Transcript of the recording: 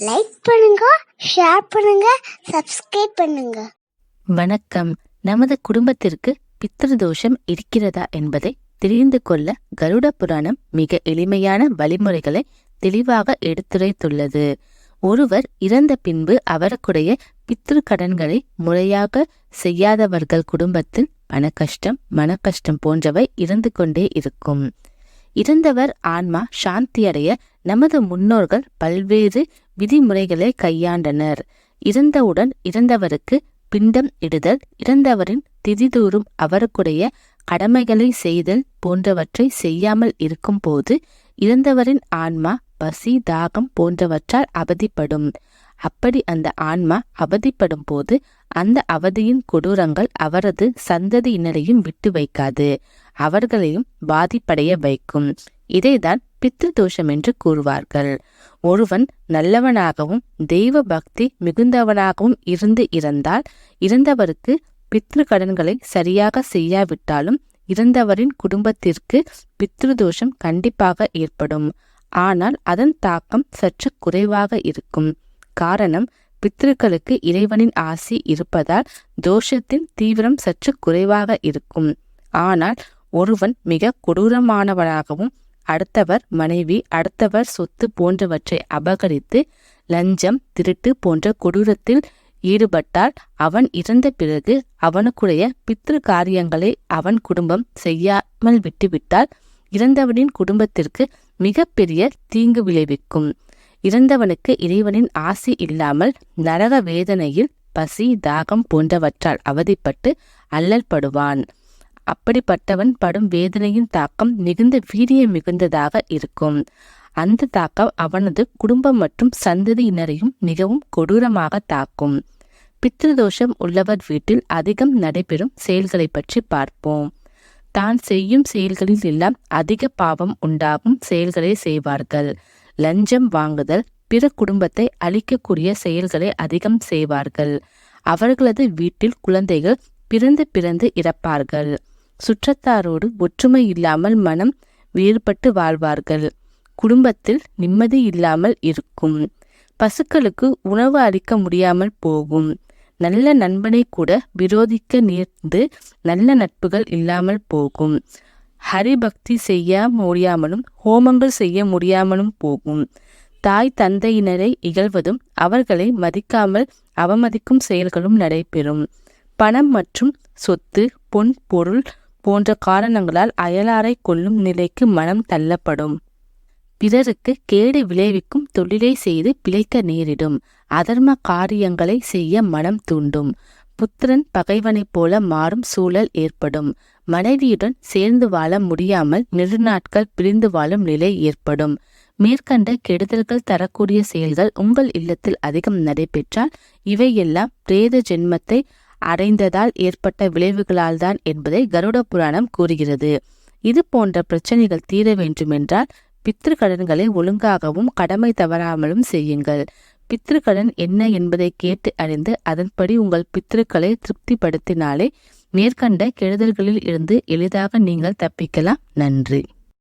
Like பண்ணுங்க share பண்ணுங்க subscribe பண்ணுங்க. வணக்கம். நமது குடும்பத்திற்கு பித்ருதோஷம் இருக்கிறதா என்பதை தெரிந்து கொள்ள கருட புராணம் மிக எளிமையான வழிமுறைகளை தெளிவாக எடுத்துரைத்துள்ளது. ஒருவர் இறந்த பின்பு அவருக்குடைய பித்ரு கடன்களை முறையாக செய்யாதவர்கள் குடும்பத்தில் பணக்கஷ்டம் மனக்கஷ்டம் போன்றவை இருந்து கொண்டே இருக்கும். இறந்தவர் ஆன்மா சாந்தியடைய நமது முன்னோர்கள் பல்வேறு விதிமுறைகளை கையாண்டனர். இறந்தவுடன் இறந்தவருக்கு பிண்டம் இடுதல் இறந்தவரின் திதிதூறும் அவருக்குடைய கடமைகளை செய்தல் போன்றவற்றை செய்யாமல் இருக்கும்போது இறந்தவரின் ஆன்மா பசி தாகம் போன்றவற்றால் அவதிப்படும். அப்படி அந்த ஆன்மா அவதிப்படும் போது அந்த அவதியின் கொடூரங்கள் அவரது சந்ததியினரையும் விட்டு வைக்காது அவர்களையும் பாதிப்படைய வைக்கும். இதைதான் பித்ரு தோஷம் என்று கூறுவார்கள். ஒருவன் நல்லவனாகவும் தெய்வ பக்தி மிகுந்தவனாகவும் இருந்து இறந்தால் இறந்தவருக்கு பித்ரு கடன்களை சரியாக செய்யாவிட்டாலும் இறந்தவரின் குடும்பத்திற்கு பித்ருதோஷம் கண்டிப்பாக ஏற்படும். ஆனால் அதன் தாக்கம் சற்று குறைவாக இருக்கும். காரணம் பித்ருக்களுக்கு இறைவனின் ஆசி இருப்பதால் தோஷத்தின் தீவிரம் சற்று குறைவாக இருக்கும். ஆனால் ஒருவன் மிக கொடூரமானவனாகவும் அடுத்தவர் மனைவி அடுத்தவர் சொத்து போன்றவற்றை அபகரித்து லஞ்சம் திருட்டு போன்ற கொடூரத்தில் ஈடுபட்டால் அவன் இறந்த பிறகு அவனுக்குடைய பித்ரு காரியங்களை அவன் குடும்பம் செய்யாமல் விட்டுவிட்டால் இறந்தவனின் குடும்பத்திற்கு மிகப்பெரிய தீங்கு விளைவிக்கும். இறந்தவனுக்கு இறைவனின் ஆசி இல்லாமல் நரக வேதனையில் பசி தாகம் போன்றவற்றால் அவதிப்பட்டு அல்லல்படுவான் அப்படிப்பட்டவன் படும் வேதனையின் தாக்கம் மிகுந்த வீரியம் மிகுந்ததாக இருக்கும். அந்த தாக்கம் அவனது குடும்பம் மற்றும் சந்ததியினரையும் மிகவும் கொடூரமாக தாக்கும். பித்ருதோஷம் உள்ளவர் வீட்டில் அதிகம் நடைபெறும் செயல்களை பற்றி பார்ப்போம். தான் செய்யும் செயல்களில் எல்லாம் அதிக பாவம் உண்டாகும் செயல்களை செய்வார்கள். லஞ்சம் வாங்குதல் பிற குடும்பத்தை அழிக்கக்கூடிய செயல்களை அதிகம் செய்வார்கள். அவர்களது வீட்டில் குழந்தைகள் பிறந்து பிறந்து இறப்பார்கள். சுற்றத்தாரோடு ஒற்றுமை இல்லாமல் மனம் வேறுபட்டு வாழ்வார்கள். குடும்பத்தில் நிம்மதி இல்லாமல் இருக்கும். பசுக்களுக்கு உணவு அளிக்க முடியாமல் போகும். நல்ல நண்பனை கூட விரோதிக்க நேர்ந்து நல்ல நட்புகள் இல்லாமல் போகும். ஹரிபக்தி செய்ய முடியாமலும் ஹோமங்கள் செய்ய முடியாமலும் போகும். தாய் தந்தையினரை இகழ்வதும் அவர்களை மதிக்காமல் அவமதிக்கும் செயல்களும் நடைபெறும். பணம் மற்றும் சொத்து பொன் பொருள் போன்ற காரணங்களால் அயலாரை கொல்லும் நிலைக்கு மனம் தள்ளப்படும். பிறருக்கு கேடு விளைவிக்கும் தொழிலை செய்து பிழைக்க நேரிடும். அதர்ம காரியங்களை செய்ய மனம் தூண்டும். புத்திரன் பகைவனைப் போல மாறும் சூழல் ஏற்படும். மனைவியுடன் சேர்ந்து வாழ முடியாமல் நெடுநாட்கள் பிரிந்து வாழும் நிலை ஏற்படும். மேற்கண்ட கெடுதல்கள் தரக்கூடிய செயல்கள் உங்கள் இல்லத்தில் அதிகம் நடைபெற்றால் இவையெல்லாம் பிரேத ஜென்மத்தை அடைந்ததால் ஏற்பட்ட விளைவுகளால்தான் என்பதை கருட புராணம் கூறுகிறது. இது போன்ற பிரச்சனைகள் தீர வேண்டுமென்றால் பித்ரு கடன்களை ஒழுங்காகவும் கடமை தவறாமலும் செய்யுங்கள். பித்திருக்கடன் என்ன என்பதை கேட்டு அறிந்து அதன்படி உங்கள் பித்ருக்களை திருப்திப்படுத்தினாலே மேற்கண்ட கெடுதல்களில் இருந்து எளிதாக நீங்கள் தப்பிக்கலாம். நன்றி.